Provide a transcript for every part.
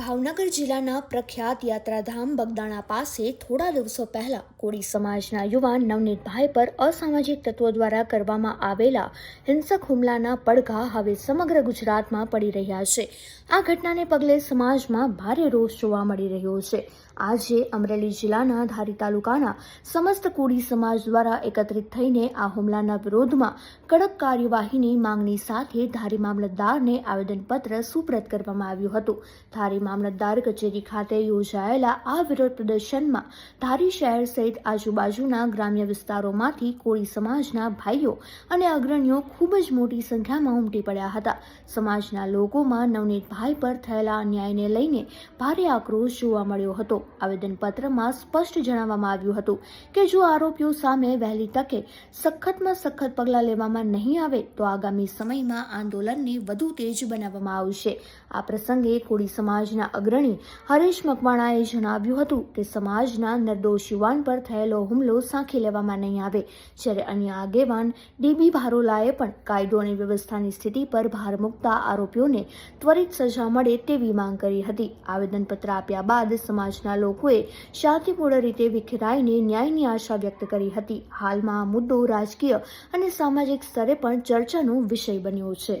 ભાવનગર જિલ્લાના પ્રખ્યાત યાત્રાધામ બગદાણા પાસે થોડા દિવસો પહેલા કોળી સમાજના યુવાન નવનીતભાઈ પર અસામાજિક તત્વો દ્વારા કરવામાં આવેલા હિંસક હુમલાના પડઘા હવે સમગ્ર ગુજરાતમાં પડી રહ્યા છે. આ ઘટનાને પગલે સમાજમાં ભારે રોષ જોવા મળી રહ્યો છે. આજે અમરેલી જિલ્લાના ધારી તાલુકાના સમસ્ત કોળી સમાજ દ્વારા એકત્રિત થઈને આ હુમલાના વિરોધમાં કડક કાર્યવાહીની માંગણી સાથે ધારી મામલતદારને આવેદનપત્ર સુપ્રત કરવામાં આવ્યું હતું. ધારી મામલતદાર કચેરી ખાતે યોજાયેલા આ વિરોધ પ્રદર્શનમાં ધારી શહેર સહિત આજુબાજુના ગ્રામ્ય વિસ્તારોમાંથી કોળી સમાજના ભાઈઓ અને અગ્રણીઓ ખૂબ જ મોટી સંખ્યામાં ઉમટી પડ્યા હતા. સમાજના લોકોમાં નવનીતભાઈ પર થયેલા અન્યાયને લઈને ભારે આક્રોશ જોવા મળ્યો હતો. આવેદનપત્રમાં સ્પષ્ટ જણાવવામાં આવ્યું હતું કે જો આરોપીઓ સામે વહેલી તકે સખતમાં સખત પગલાં લેવામાં નહીં આવે, તો આગામી સમયમાં આંદોલનને વધુ તેજ બનાવવામાં આવશે. આ પ્રસંગે કોળી સમાજના અગ્રણી હરેશ મકવાણાએ જણાવ્યું હતું કે સમાજના નિર્દોષ યુવાન પર થયેલો હુમલો સાંખી લેવામાં નહીં આવે. જ્યારે અન્ય આગેવાન ડીબી ભારોલાએ પણ કાયદો અને વ્યવસ્થાની સ્થિતિ પર ભાર મૂકતા આરોપીઓને ત્વરિત સજા મળે તેવી માંગ કરી હતી. આવેદનપત્ર આપ્યા બાદ સમાજના લોકોએ શાંતિપૂર્ણ રીતે વિખેરાઈને ન્યાયની આશા વ્યક્ત કરી હતી. હાલમાં આ મુદ્દો રાજકીય અને સામાજિક સ્તરે પણ ચર્ચાનો વિષય બન્યો છે.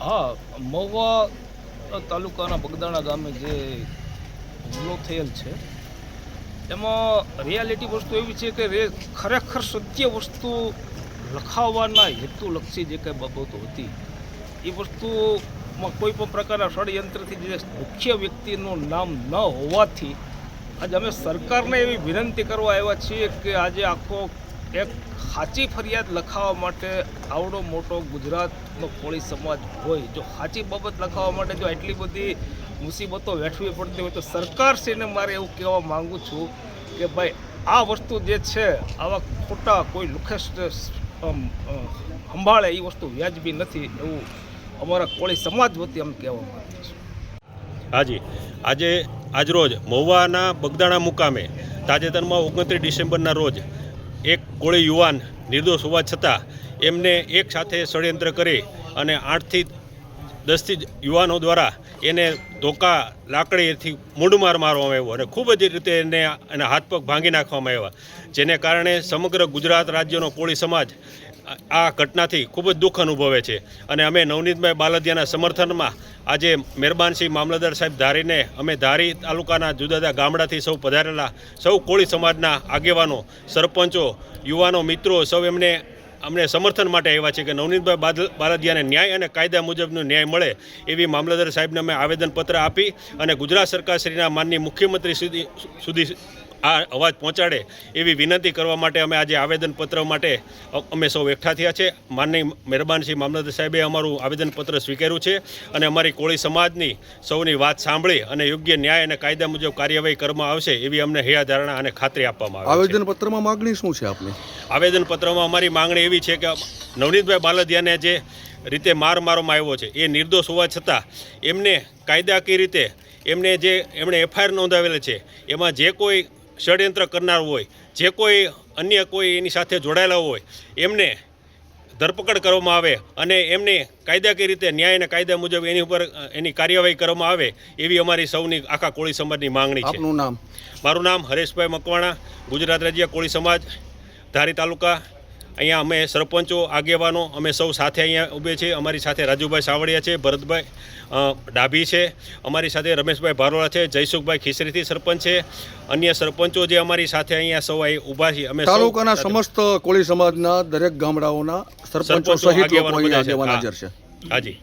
હા, મહુવા તાલુકાના બગદાણા ગામે જે હુમલો થયેલ છે, એમાં રિયાલિટી વસ્તુ એવી છે કે રે ખરેખર સત્ય વસ્તુ લખાવવાના હેતુલક્ષી જે કંઈ બાબતો હતી, એ વસ્તુમાં કોઈ પણ પ્રકારના ષડયંત્રથી જે મુખ્ય વ્યક્તિનું નામ ન હોવાથી, આજે અમે સરકારને એવી વિનંતી કરવા આવ્યા છીએ કે આજે આખો એક સાચી ફરિયાદ લખાવવા માટે આવડો મોટો ગુજરાતનો કોળી સમાજ હોય, જો સાચી બાબત લખાવવા માટે જો આટલી બધી મુસીબતો વેઠવી પડતી હોય તો સરકારશ્રીને મારે એવું કહેવા માગું છું કે ભાઈ, આ વસ્તુ જે છે, આવા ખોટા કોઈ લુખેશ સંભાળે એ વસ્તુ વ્યાજબી નથી એવું અમારા કોળી સમાજ વતી અમે કહેવા માગીએ છીએ. હાજી, આજે આજરોજ મહુવાના બગદાણા મુકામે તાજેતરમાં ઓગણત્રીસ ડિસેમ્બરના રોજ એક કોળી યુવાન નિર્દોષ હોવા છતાં એમને એક સાથે ષડયંત્ર કરી અને આઠથી દસથી યુવાનો દ્વારા એને ધોકા, લાકડીથી મૂંઢમાર મારવામાં આવ્યો અને ખૂબ જ રીતે એને એના હાથ પગ ભાંગી નાખવામાં આવ્યા. જેને કારણે સમગ્ર ગુજરાત રાજ્યનો કોળી સમાજ આ ઘટનાથી ખૂબ જ દુઃખ અનુભવે છે. અને અમે નવનીતભાઈ બાલદિયાના સમર્થનમાં આજે મહેરબાનસિંહ મામલતદાર સાહેબ ધારીને અમે ધારી તાલુકાના જુદા જુદા ગામડાથી સૌ પધારેલા સૌ કોળી સમાજના આગેવાનો, સરપંચો, યુવાનો, મિત્રો સૌ એમને અમને સમર્થન માટે આવ્યા છે કે નવનીતભાઈ બાલદિયાને ન્યાય અને કાયદા મુજબનો ન્યાય મળે એવી મામલતદાર સાહેબને અમે આવેદનપત્ર આપી અને ગુજરાત સરકારશ્રીના માનની મુખ્યમંત્રી સુધી સુધી આ અવાજ પહોંચાડે એવી વિનંતી કરવા માટે અમે આજે આવેદનપત્ર માટે અમે સૌ એકઠા થયા છે. માનની મહેરબાનસિંહ મામલતદાર સાહેબે અમારું આવેદનપત્ર સ્વીકાર્યું છે અને અમારી કોળી સમાજની સૌની વાત સાંભળી અને યોગ્ય ન્યાય અને કાયદા મુજબ કાર્યવાહી કરવામાં આવશે એવી અમને હૈયા ધારણા અને ખાતરી આપવામાં આવે આવેદનપત્રમાં આવેદન માગણી શું છે આપની? આવેદનપત્રમાં અમારી માંગણી એવી છે કે નવનીતભાઈ બાલદિયાને જે રીતે માર મારવામાં આવ્યો છે એ નિર્દોષ હોવા છતાં એમને કાયદાકીય રીતે એમને જે એમણે એફઆઈઆર નોંધાવેલ છે એમાં જે કોઈ ષડયંત્ર કરનાર હોય જે કોઈ અન્ય કોઈ એની સાથે જોડાયેલા હોય એમને ધરપકડ કરવામાં આવે અને એમને કાયદાકીય રીતે ન્યાય અને કાયદા મુજબ એની ઉપર એની કાર્યવાહી કરવામાં આવે એવી અમારી સૌની આખા કોળી સમાજની માંગણી છે. આપનું નામ? મારું નામ હરેશભાઈ મકવાણા ગુજરાત રાજ્ય કોળી સમાજ ધારી તાલુકા અહીંયા અમે સરપંચો આગેવાનો અમે સૌ સાથે અહીંયા ઊભે છીએ. અમારી સાથે રાજુભાઈ સાવડિયા છે ભરતભાઈ ડાભી છે. અમારી સાથે રમેશભાઈ ભારોળા છે જયસુખભાઈ ખીસરીથી સરપંચ છે. અન્ય સરપંચો જે અમારી સાથે અહીંયા સૌ અહીં ઊભા છે અમે તાલુકાના સમસ્ત કોળી સમાજના દરેક ગામડાઓના સરપંચો સરપંચો, સહિત લોકો આગેવાનો અહીંયા છે. હાજર છે. હાજી